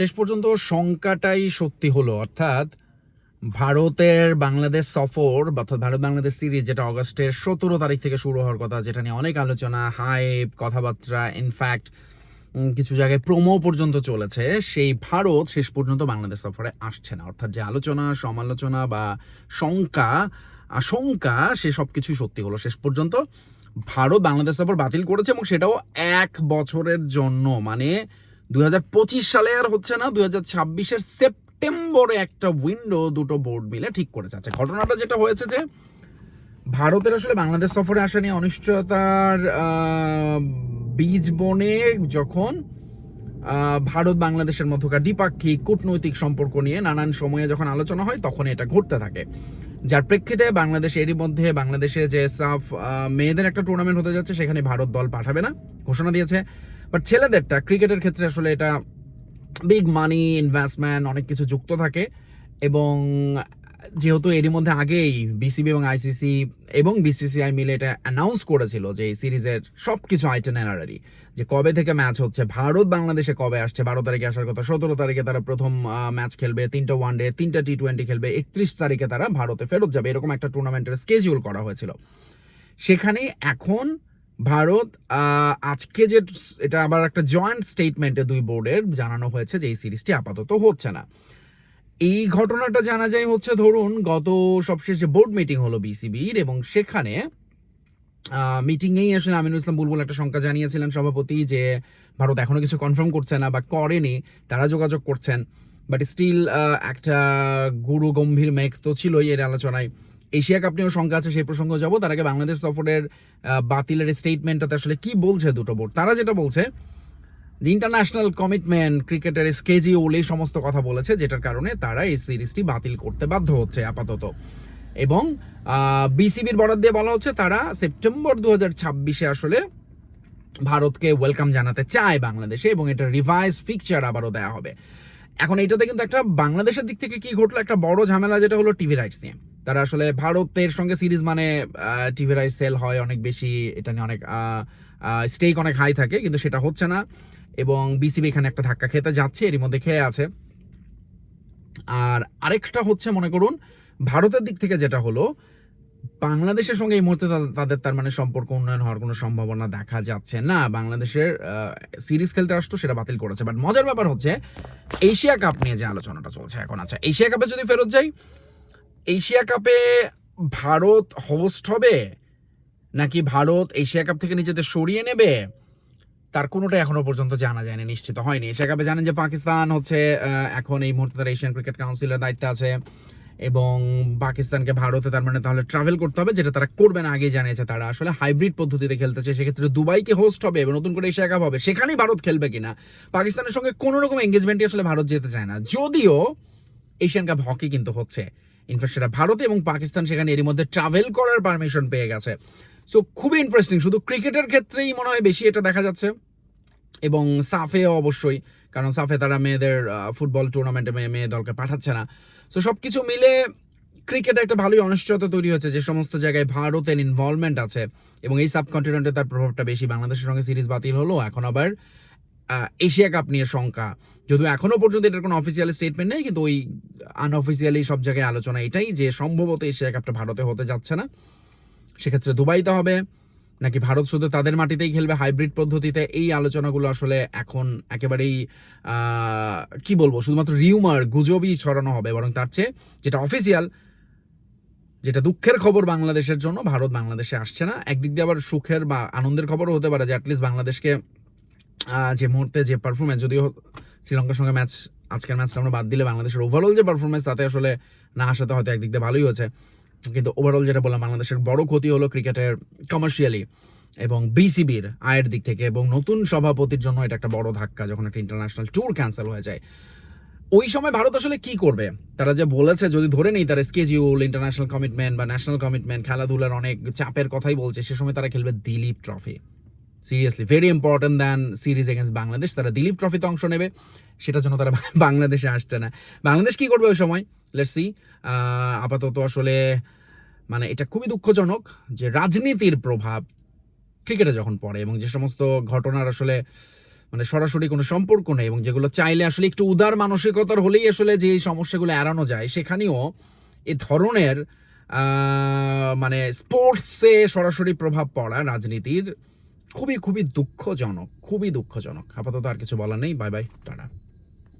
শেষ পর্যন্ত শঙ্কাটাই সত্যি হলো। অর্থাৎ ভারতের বাংলাদেশ সফর অর্থাৎ ভারত বাংলাদেশ সিরিজ যেটা অগস্টের সতেরো তারিখ থেকে শুরু হওয়ার কথা, যেটা নিয়ে অনেক আলোচনা, হাইপ, কথাবার্তা ইনফ্যাক্ট কিছু জায়গায় প্রোমো পর্যন্ত চলেছে। সেই ভারত শেষ পর্যন্ত বাংলাদেশ সফরে আসছে না। অর্থাৎ যে আলোচনা, সমালোচনা বা শঙ্কা, আশঙ্কা, সে সব কিছুই সত্যি হলো। শেষ পর্যন্ত ভারত বাংলাদেশ সফর বাতিল করেছে এবং সেটাও এক বছরের জন্য। মানে পঁচিশ সালে আর হচ্ছে না, দুই হাজার ছাব্বিশের সেপ্টেম্বরে একটা উইন্ডো দুটো বোর্ড মিলে ঠিক করেছে। আচ্ছা ঘটনাটা যেটা হয়েছে যে, ভারতের আসলে বাংলাদেশ সফরে আসা নিয়ে অনিশ্চয়তার বীজ বনে যখন ভারত বাংলাদেশের মধ্যকার দ্বিপাক্ষিক কূটনৈতিক সম্পর্ক নিয়ে নানান সময়ে যখন আলোচনা হয়, তখন এটা ঘটতে থাকে। যার প্রেক্ষিতে বাংলাদেশ এরই মধ্যে বাংলাদেশে যে সাফ মেয়েদের একটা টুর্নামেন্ট হতে যাচ্ছে, সেখানে ভারত দল পাঠাবে না, ঘোষণা দিয়েছে। বাট ছেলেদেরটা, ক্রিকেটের ক্ষেত্রে আসলে এটা বিগ মানি ইনভেস্টমেন্ট অনেক কিছু যুক্ত থাকে। এবং যেহেতু এরই মধ্যে আগেই বিসিবি এবং আইসিসি এবং বিসিসিআই মিলে এটা অ্যানাউন্স করেছিল যে এই সিরিজের সব কিছু আইটেনারি যে কবে থেকে ম্যাচ হচ্ছে, ভারত বাংলাদেশে কবে আসছে, বারো তারিখে আসার কথা, সতেরো তারিখে তারা প্রথম ম্যাচ খেলবে, তিনটা ওয়ান ডে তিনটা টি টোয়েন্টি খেলবে, একত্রিশ তারিখে তারা ভারতে ফেরত যাবে, এরকম একটা টুর্নামেন্টের স্কেজিউল করা হয়েছিল। সেখানে এখন ভারত আজকে যে এটা আবার একটা জয়েন্ট স্টেটমেন্টে দুই বোর্ডের জানানো হয়েছে যে এই সিরিজটি আপাতত হচ্ছে না। এই ঘটনাটা জানা যায় হচ্ছে ধরুন, গত সবশেষ বোর্ড মিটিং হলো বিসিবির এবং সেখানে মিটিংয়েই আসলে আমিনুল ইসলাম বুলবুল একটা শঙ্কা জানিয়েছিলেন সভাপতি যে ভারত এখনও কিছু কনফার্ম করছে না বা করেনি, তারা যোগাযোগ করছেন। বাট স্টিল একটা গুরু গম্ভীর মেঘ তো ছিলই এর আলোচনায়। এশিয়া কাপ নিয়েও শঙ্কা আছে, সেই প্রসঙ্গ যাব। তার আগে বাংলাদেশ সফরের বাতিলের স্টেটমেন্টটাতে আসলে কি বলছে দুটো বোর্ড? তারা যেটা বলছে ইন্টারন্যাশনাল কমিটমেন্ট ক্রিকেটের স্কেজিউল এই সমস্ত কথা বলেছে, যেটার কারণে তারা এই সিরিজটি বাতিল করতে বাধ্য হচ্ছে আপাতত। এবং বিসিবির বরাদ দিয়ে বলা হচ্ছে, তারা সেপ্টেম্বর দু ছাব্বিশে আসলে ভারতকে ওয়েলকাম জানাতে চায় বাংলাদেশে, এবং এটা রিভাইজ ফিকচার আবারও দেওয়া হবে। এখন এটাতে কিন্তু একটা বাংলাদেশের দিক থেকে কি ঘটলো, একটা বড় ঝামেলা, যেটা হলো টিভি রাইটস নিয়ে। তারা আসলে ভারতের সঙ্গে সিরিজ মানে টিভি রাইটস সেল হয় অনেক বেশি, এটা নিয়ে অনেক স্টেক অনেক হাই থাকে, কিন্তু সেটা হচ্ছে না। এবং বিসিবি এখানে একটা ধাক্কা খেতে যাচ্ছে, এরই মধ্যে খেয়ে আছে। আর আরেকটা হচ্ছে, মনে করুন, ভারতের দিক থেকে যেটা হলো, বাংলাদেশের সঙ্গে এই মুহূর্তে তাদের তার মানে সম্পর্ক উন্নয়ন হওয়ার কোনো সম্ভাবনা দেখা যাচ্ছে না। বাংলাদেশের সিরিজ খেলতে আসতো, সেটা বাতিল করেছে। বাট মজার ব্যাপার হচ্ছে, এশিয়া কাপ নিয়ে যে আলোচনাটা চলছে এখন আচ্ছা এশিয়া কাপে যদি ফেরত যাই এশিয়া কাপে ভারত হোস্ট হবে? নাকি ভারত এশিয়া কাপ থেকে নিজেদের সরিয়ে নেবে? তার কোনোটা এখনও পর্যন্ত জানা যায়নি, নিশ্চিত হয়নি। এশিয়া কাপে জানেন যে পাকিস্তান হচ্ছে এখন এই মুহূর্তে তারা এশিয়ান ক্রিকেট কাউন্সিলের দায়িত্বে আছে এবং পাকিস্তানকে ভারতে তার মানে তাহলে ট্রাভেল করতে হবে, যেটা তারা করবে না আগে জানিয়েছে তারা। আসলে হাইব্রিড পদ্ধতিতে খেলতেছে সেক্ষেত্রে দুবাইকে হোস্ট হবে এবং নতুন করে এশিয়া কাপ হবে। সেখানেই ভারত খেলবে কিনা? পাকিস্তানের সঙ্গে কোনো রকম এঙ্গেজমেন্টই আসলে ভারত যেতে চায় না। যদিও এশিয়ান কাপ হকি কিন্তু হচ্ছে। ইনফ্যাক্ট সেটা ভারত এবং পাকিস্তান সেখানে এরই মধ্যে ট্রাভেল করার পারমিশন পেয়ে গেছে। সো খুবই ইন্টারেস্টিং শুধু ক্রিকেটের ক্ষেত্রেই মনে হয় বেশি এটা দেখা যাচ্ছে। এবং সাফে অবশ্যই, কারণ সাফে তারা মেয়েদের ফুটবল টুর্নামেন্টে মেয়ে মেয়ে দলকে পাঠাচ্ছে না। সো সব কিছু মিলে ক্রিকেটে একটা ভালোই অনিশ্চয়তা তৈরি হয়েছে। যে সমস্ত জায়গায় ভারতের ইনভলভমেন্ট আছে, এবং এই সাবকন্টিনেন্টে তার প্রভাবটা বেশি। বাংলাদেশের সঙ্গে সিরিজ বাতিল হলো, এখন আবার এশিয়া কাপ নিয়ে শঙ্কা। যদিও এখনও পর্যন্ত এটার কোনো অফিসিয়াল স্টেটমেন্ট নেই, কিন্তু ওই আনঅফিসিয়ালি সব জায়গায় আলোচনা এটাই যে সম্ভবত এশিয়া কাপটা ভারতে হতে যাচ্ছে না। সেক্ষেত্রে দুবাইতে হবে, নাকি ভারত শুধু তাদের মাটিতেই খেলবে হাইব্রিড পদ্ধতিতে? এই আলোচনাগুলো আসলে এখন একেবারেই কি বলব, শুধুমাত্র রিউমার গুজবই ছড়ানো হবে, বরং তার চেয়ে যেটা অফিসিয়াল যেটা দুঃখের খবর বাংলাদেশের জন্য, ভারত বাংলাদেশে আসছে না। একদিক দিয়ে আবার সুখের বা আনন্দের খবরও হতে পারে যে অ্যাটলিস্ট বাংলাদেশকে যে মুহূর্তে যে পারফরমেন্স যদিও শ্রীলঙ্কার সঙ্গে ম্যাচ আজকের ম্যাচটা আমরা বাদ দিলে বাংলাদেশের ওভারঅল যে পারফরমেন্স তাতে আসলে না আসাতে হয়তো একদিক দিয়ে ভালোই হয়েছে। কিন্তু ওভারঅল যেটা বললাম, বাংলাদেশের বড় ক্ষতি হলো ক্রিকেটের কমার্শিয়ালি এবং বিসিবির আয়ের দিক থেকে এবং নতুন সভাপতির জন্য এটা একটা বড় ধাক্কা যখন একটা ইন্টারন্যাশনাল ট্যুর ক্যান্সেল হয়ে যায়। ওই সময় ভারত আসলে কি করবে? তারা যে বলেছে, যদি ধরে নেই তারা স্কেজিউল ইন্টারন্যাশনাল কমিটমেন্ট বা ন্যাশনাল কমিটমেন্ট খেলাধুলার অনেক চাপের কথাই বলছে, সে সময় তারা খেলবে Duleep trophy seriously very important than series against Bangladesh তারা দিলীপ ট্রফিতে অংশ নেবে, সেটার জন্য তারা বাংলাদেশে আসছে না। বাংলাদেশ কি করবে ওই সময়? লেটস সি আপাতত আসলে মানে এটা খুবই দুঃখজনক যে রাজনীতির প্রভাব ক্রিকেটে যখন পড়ে এবং যে সমস্ত ঘটনার আসলে মানে সরাসরি কোনো সম্পর্ক নেই এবং যেগুলো চাইলে আসলে একটু উদার মানসিকতার হলেই আসলে যে সমস্যাগুলো এড়ানো যায়, সেখানেও এ ধরনের মানে স্পোর্টসে সরাসরি প্রভাব পড়া রাজনীতির খুবই খুবই দুঃখজনক খুবই দুঃখজনক। আপাতত আর কিছু বলার নেই। Bye bye tata.